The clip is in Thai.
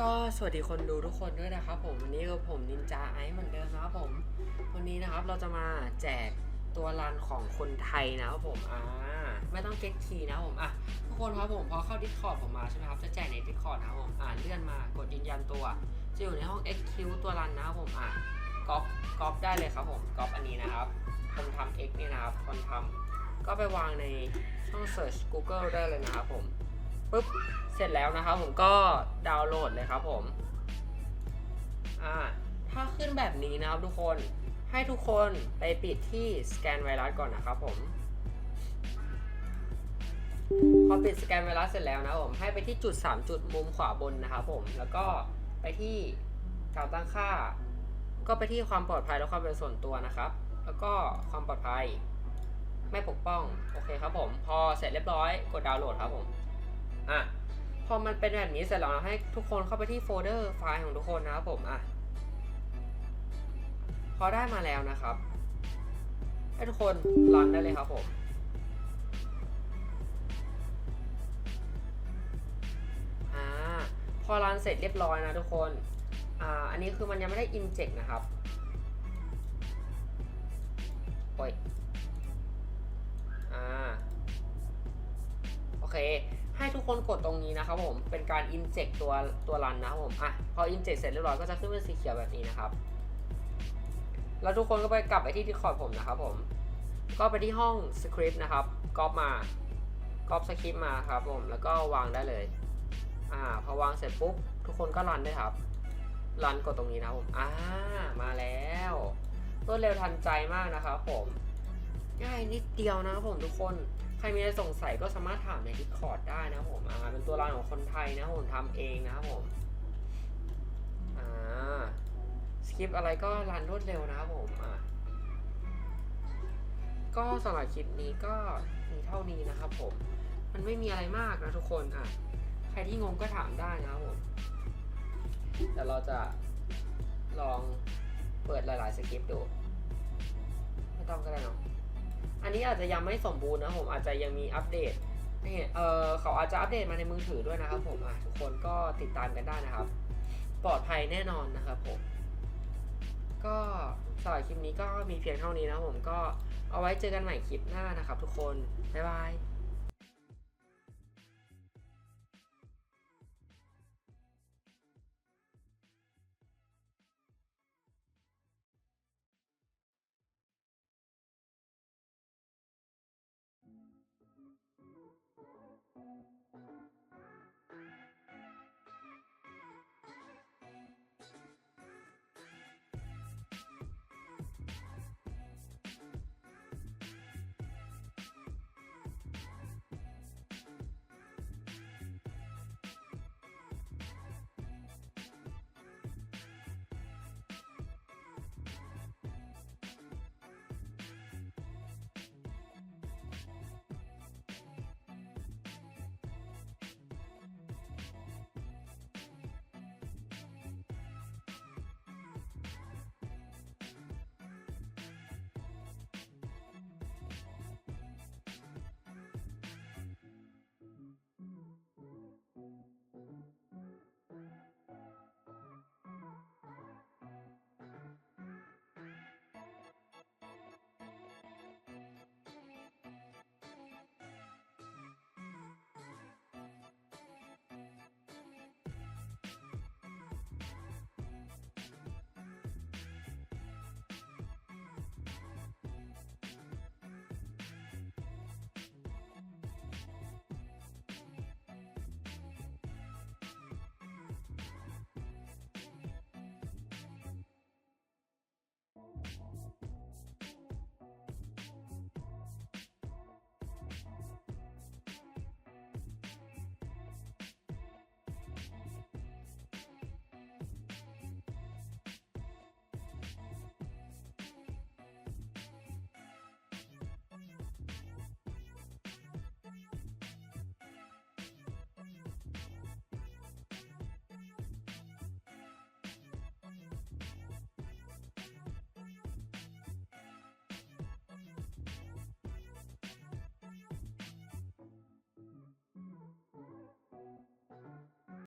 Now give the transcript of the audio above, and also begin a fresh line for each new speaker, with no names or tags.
ก็สวัสดีคนดูทุกคนด้วยนะครับผมวันนี้กับผมนินจาไอซ์เหมือนเดิมนะครับผมวันนี้นะครับเราจะมาแจกตัวรันของคนไทยนะครับผมอ่าไม่ต้องเก็ตคีย์นะครับผมอะทุกคนครับผมพอเข้า Discord ผมมาใช่ไหมครับจะแจกใน Discord นะครับผมอ่าเลื่อนมากดยืนยันตัวจะอยู่ในห้อง XQ ตัวรันนะครับผมอะก๊อปก๊อปได้เลยครับผมก๊อปอันนี้นะครับคนทำ X นี่นะครับคนทำก็ไปวางในช่อง Search Google ได้เลยนะครับผม ปุ๊บเสร็จแล้วนะครับผมก็ดาวน์โหลดเลยครับผมอ่าถ้าขึ้นแบบนี้นะครับทุกคนให้ทุกคนไปปิดที่สแกนไวรัสก่อนนะครับผมพอปิดสแกนไวรัสเสร็จแล้วนะผมให้ไปที่จุด 3 จุดมุมขวาบนนะครับผมแล้วก็ไปที่การตั้งค่า ก็ไปที่ความปลอดภัยและความเป็นส่วนตัวนะครับ แล้วก็ความปลอดภัยไม่ปกป้อง โอเคครับผม พอเสร็จเรียบร้อย กดดาวน์โหลดครับผม อะพอมันเป็นแบบนี้เสร็จแล้วเราให้ทุกคนเข้าไปที่โฟลเดอร์ไฟล์ของทุกคนนะครับผมอะพอได้มาแล้วนะครับ ให้ทุกคนรันได้เลยครับผมอ่าพอรันเสร็จเรียบร้อยนะทุกคนอ่าอันนี้คือมันยังไม่ได้ inject นะครับโอ้ยอ่าโอเค ให้ทุกคนกดตรงนี้นะครับผม เป็นการ inject ตัวตัวรันนะครับผม อะ พอ inject เสร็จเรียบร้อยก็จะขึ้นเป็นสีเขียวแบบนี้นะครับ แล้วทุกคนก็ไปกลับไปที่ Discord ผมนะครับผม ก็ไปที่ห้อง script นะครับก๊อปมาก๊อปสคริปต์มาครับผม แล้วก็วางได้เลย อ่า พอวางเสร็จปุ๊บ ทุกคนก็รันได้ครับ รันกดตรงนี้นะครับผม อ่า มาแล้ว รวดเร็วทันใจมากนะครับผม ง่ายนิดเดียวนะครับผมทุกคน รมีอะไรสงสัยก็สามารถถามใน Discord ได้นะผมอ่าเป็นตัวรันของคนไทยนะผมทำเองนะครับผมอ่าสคริปอะไรก็รันรวดเร็วนะครับผมอ่าก็สำหรับคลิปนี้ก็มีเท่านี้นะครับผม มันไม่มีอะไรมากนะทุกคนอะใครที่งงก็ถามได้นะครับผมแต่เราจะลองเปิดหลาย ๆ สคริปต์ดู ไม่ต้องก็ได้เนาะ อันนี้อาจจะยังไม่สมบูรณ์นะผมอาจจะยังมีอัปเดตนี่เออเขาอาจจะอัปเดตมาในมือถือด้วยนะครับ ผมอะทุกคนก็ติดตามกันได้นะครับ ปลอดภัยแน่นอนนะครับผม ก็สำหรับคลิปนี้ก็มีเพียงเท่านี้นะผมก็เอาไว้เจอกันใหม่คลิปหน้านะครับ ทุกคนบ๊ายบาย